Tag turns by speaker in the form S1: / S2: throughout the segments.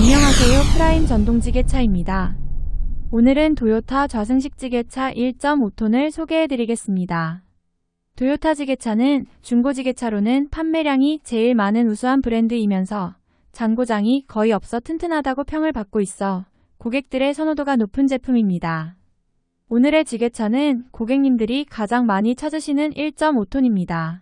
S1: 안녕하세요. 프라임 전동지게차입니다. 오늘은 도요타 좌승식 지게차 1.5톤을 소개해드리겠습니다. 도요타 지게차는 중고 지게차로는 판매량이 제일 많은 우수한 브랜드이면서 잔고장이 거의 없어 튼튼하다고 평을 받고 있어 고객들의 선호도가 높은 제품입니다. 오늘의 지게차는 고객님들이 가장 많이 찾으시는 1.5톤입니다.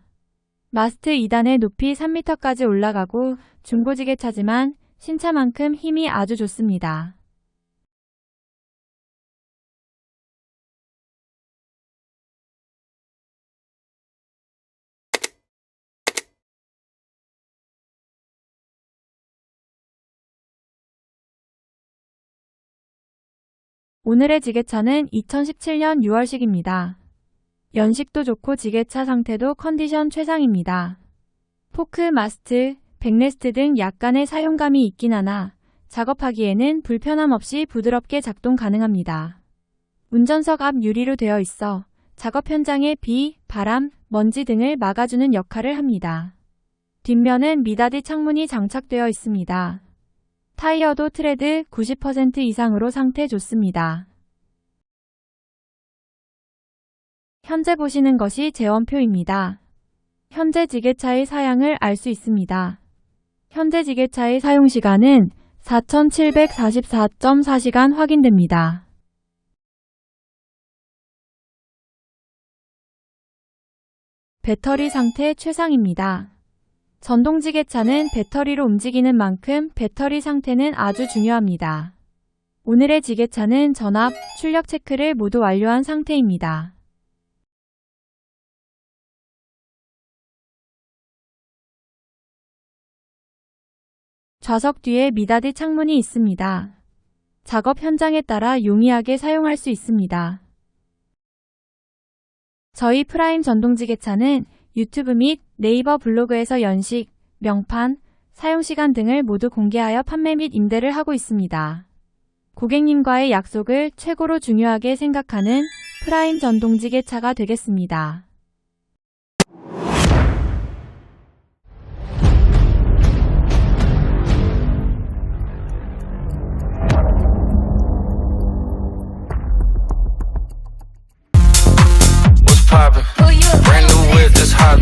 S1: 마스트 2단의 높이 3m까지 올라가고 중고지게차지만 신차만큼 힘이 아주 좋습니다. 오늘의 지게차는 2017년 6월식입니다. 연식도 좋고 지게차 상태도 컨디션 최상입니다. 포크, 마스트, 백레스트 등 약간의 사용감이 있긴 하나 작업하기에는 불편함 없이 부드럽게 작동 가능합니다. 운전석 앞 유리로 되어 있어 작업 현장의 비, 바람, 먼지 등을 막아주는 역할을 합니다. 뒷면은 미닫이 창문이 장착되어 있습니다. 타이어도 트레드 90% 이상으로 상태 좋습니다. 현재 보시는 것이 재원표입니다. 현재 지게차의 사양을 알 수 있습니다. 현재 지게차의 사용시간은 4,744.4시간 확인됩니다. 배터리 상태 최상입니다. 전동 지게차는 배터리로 움직이는 만큼 배터리 상태는 아주 중요합니다. 오늘의 지게차는 전압, 출력 체크를 모두 완료한 상태입니다. 좌석 뒤에 미닫이 창문이 있습니다. 작업 현장에 따라 용이하게 사용할 수 있습니다. 저희 프라임 전동지게차는 유튜브 및 네이버 블로그에서 연식, 명판, 사용시간 등을 모두 공개하여 판매 및 임대를 하고 있습니다. 고객님과의 약속을 최고로 중요하게 생각하는 프라임 전동지게차가 되겠습니다. poppin'. Brand new whip, just hop.